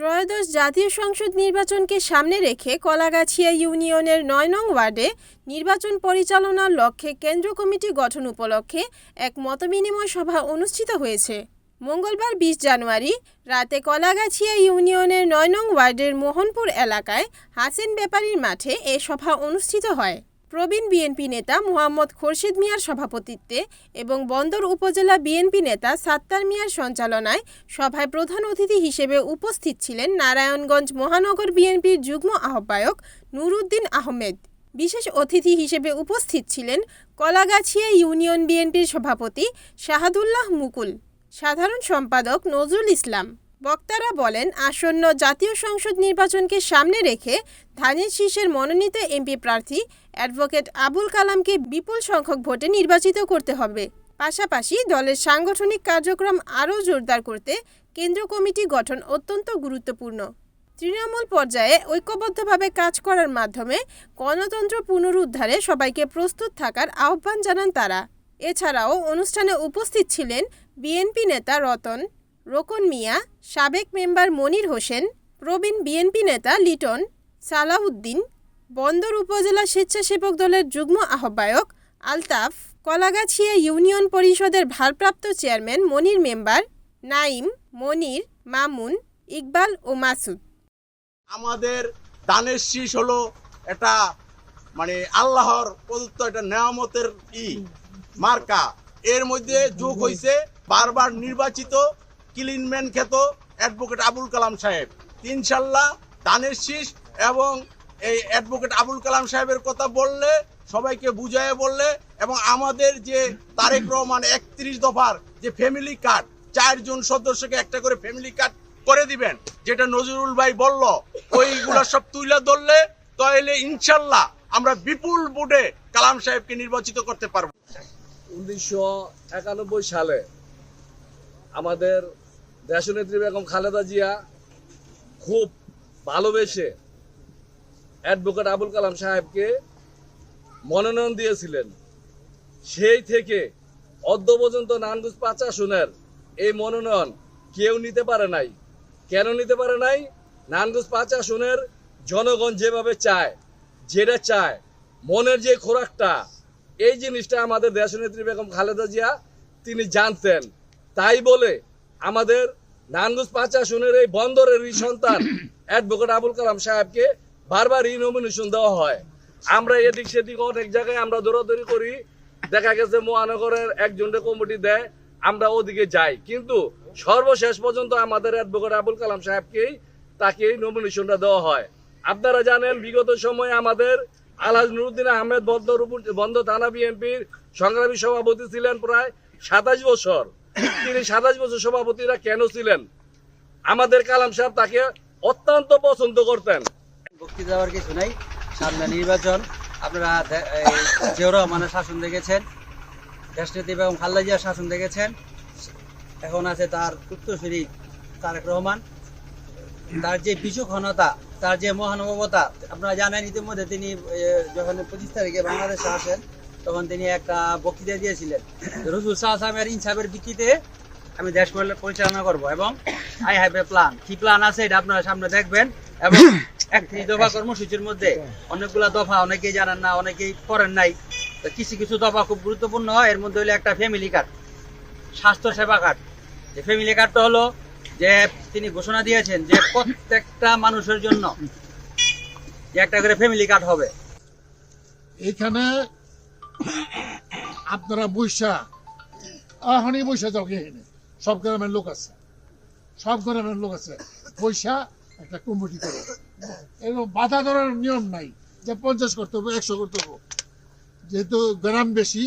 ত্রয়োদশ জাতীয় সংসদ নির্বাচনকে সামনে রেখে কলাগাছিয়া ইউনিয়নের নয় নং ওয়ার্ডে নির্বাচন পরিচালনার লক্ষ্যে কেন্দ্র কমিটি গঠন উপলক্ষে এক মতবিনিময় সভা অনুষ্ঠিত হয়েছে। মঙ্গলবার বিশ জানুয়ারি রাতে কলাগাছিয়া ইউনিয়নের নয় নং ওয়ার্ডের মোহনপুর এলাকায় হাসেন ব্যাপারীর মাঠে এ সভা অনুষ্ঠিত হয়। প্রবীণ বিএনপি নেতা মোহাম্মদ খোরশেদ মিয়ার সভাপতিত্বে এবং বন্দর উপজেলা বিএনপি নেতা সাত্তার মিয়ার সঞ্চালনায় সভায় প্রধান অতিথি হিসেবে উপস্থিত ছিলেন নারায়ণগঞ্জ মহানগর বিএনপির যুগ্ম আহ্বায়ক নুরুদ্দিন আহমেদ। বিশেষ অতিথি হিসেবে উপস্থিত ছিলেন কলাগাছিয়া ইউনিয়ন বিএনপির সভাপতি শাহাদুল্লাহ মুকুল। সাধারণ সম্পাদক নজরুল ইসলাম। বক্তারা বলেন, আসন্ন জাতীয় সংসদ নির্বাচনকে সামনে রেখে ধানের শীষের মনোনীত এমপি প্রার্থী অ্যাডভোকেট আবুল কালামকে বিপুল সংখ্যক ভোটে নির্বাচিত করতে হবে। পাশাপাশি দলের সাংগঠনিক কার্যক্রম আরও জোরদার করতে কেন্দ্র কমিটি গঠন অত্যন্ত গুরুত্বপূর্ণ। তৃণমূল পর্যায়ে ঐক্যবদ্ধভাবে কাজ করার মাধ্যমে গণতন্ত্র পুনরুদ্ধারে সবাইকে প্রস্তুত থাকার আহ্বান জানান তারা। এছাড়াও অনুষ্ঠানে উপস্থিত ছিলেন বিএনপি নেতা রতন রোকন মিয়া, সাবেক মেম্বার মনির হোসেন, প্রবীণ বিএনপি নেতা লিটন, সালাউদ্দিন, বন্দর উপজেলা স্বেচ্ছাসেবক দলের যুগ্ম আহ্বায়ক আলতাফ, কলাগাছিয়া ইউনিয়ন পরিষদের ভারপ্রাপ্ত চেয়ারম্যান মনির মেম্বার নাইম, মনির, মামুন, ইকবাল ও মাসুদ। আমাদের দানের শীষ হলো এটা মানে আল্লাহর প্রদত্ত একটা নেয়ামতের ই, মার্কা। এর মধ্যে যোগ হয়েছে বারবার নির্বাচিত ক্লিনম্যান খ্যাত অ্যাডভোকেট আবুল কালাম সাহেব। ইনশাল্লাহ দানের শীষ এবং এই অ্যাডভোকেট আবুল কালাম সাহেবের কথা বললে, সবাইকে বুঝায় বললে এবং আমাদের যে তারেক রহমান একত্রিশ দফার যে ফ্যামিলি কার্ড চারজন সদস্যকে একটা করে ফ্যামিলি কার্ড করে দিবেন, যেটা নজরুল ভাই বলল, ওইগুলো সব তুইলা ধরলে তাহলে ইনশাল্লাহ আমরা বিপুল ভোটে কালাম সাহেবকে নির্বাচিত করতে পারব। উনিশশো সালে আমাদের দেশনেত্রী বেগম খালেদা জিয়া খুব ভালোবেসে অ্যাডভোকেট আবুল কালাম সাহেবকে মনোনয়ন দিয়েছিলেন। সেই থেকে অদ্য পর্যন্ত নানগুজ পাঁচ আসনের এই মনোনয়ন কেউ নিতে পারে নাই। কেন নিতে পারে নাই? নানগুজ পাঁচ আসনের জনগণ যেভাবে চায়, যেটা চায়, মনের যে খোরাকটা, এই জিনিসটা আমাদের দেশনেত্রী বেগম খালেদা জিয়া তিনি জানতেন। তাই বলে আমাদের নানগুজ পাঁচ আসনের এই বন্দরেরই সন্তান অ্যাডভোকেট আবুল কালাম সাহেবকে বারবারই নমিনেশন দেওয়া হয়। আমরা এদিক সেদিক অনেক জায়গায় আমরা দৌড়াদৌড়ি করি। দেখা গেছে মহানগরের একজনের কমিটি দেয় আমরা ওদিকে যাই। কিন্তু সর্বশেষ পর্যন্ত আমাদের অ্যাডভোকেট আবুল কালাম সাহেবকেই তাকে এই নমিনেশনটা দেওয়া হয়। আপনারা জানেন বিগত সময়ে আমাদের আলহাজ নুরুদ্দিন আহমেদ বন্দর উপ- বন্দর থানা বিএনপির সংগ্রামী সভাপতি ছিলেন প্রায় সাতাশ বছর। তিনি সাতাশ বছর সভাপতিরা কেন ছিলেন? আমাদের কালাম সাহেব তাকে অত্যন্ত পছন্দ করতেন। বক্তৃতা দেওয়ার কিছু নাই। সামনে নির্বাচন। আপনারা জিয়াউর রহমানের শাসন দেখেছেন। দেশনীতি এবং খালেদা জিয়ার শাসন দেখেছেন। এখন আছে তার উত্তরসূরি তারেক রহমান। তার যে বিচক্ষণতা তার যে মহানুভবতা, আপনারা জানেন ইতিমধ্যে তিনি যখন পঁচিশ তারিখে বাংলাদেশে আসেন তখন তিনি একটা বক্তৃতা দিয়েছিলেন রসুল শাহ সাহেবের ইনসাফের ভিত্তিতে আমি দেশ পরি- পরিচালনা করব এবং আই হ্যাভ এ প্ল্যান কি প্ল্যান আছে এটা আপনারা সামনে দেখবেন এবং একত্রিশ দফা কর্মসূচির মধ্যে অনেকগুলা দফা, অনেকেই জানেন না, অনেকেই করেন নাই। তো কিছু কিছু দফা খুব গুরুত্বপূর্ণ। হয় এর মধ্যে হলো একটা ফ্যামিলি কার্ড স্বাস্থ্য সেবা কার্ড যে ফ্যামিলি কার্ডটা হলো যে তিনি ঘোষণা দিয়েছেন যে প্রত্যেকটা মানুষের জন্য একটা করে ফ্যামিলি কার্ড হবে। এখানে আপনারা বৈশা এখনই বৈশা যাও এখানে? সব গ্রামের লোক আছে। সব গ্রামের লোক আছে। পয়সা একটা কমিটি করো। এবং বাধা ধরার নিয়ম নাই। যে পঞ্চাশ করতে হবে, একশো করতে হবে। যেহেতু গ্রাম বেশি,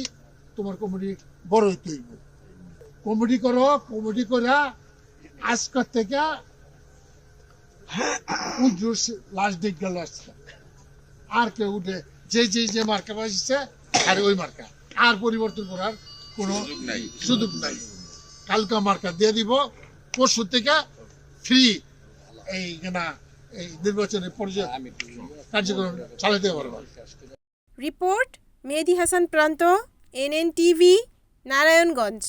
তোমার কমিটি বড় হইতে হইব। কমিটি করো কমিটি করে আজকের থেকে উজ্জ্বল লাস্ট দিক গেল আর কেউ উঠে যে যে যে মার্কেট বাসছে আর ওই মার্কা। আর পরিবর্তন করার কোনো সুযোগ নাই। কালকা মার্কা দিয়ে দিব পরশু থেকে ফ্রি এই না এই নির্বাচনের পর্যায়ে কার্যক্রম চালাতে পারব। রিপোর্ট মেহেদি হাসান প্রান্ত এনএন টিভি নারায়ণগঞ্জ।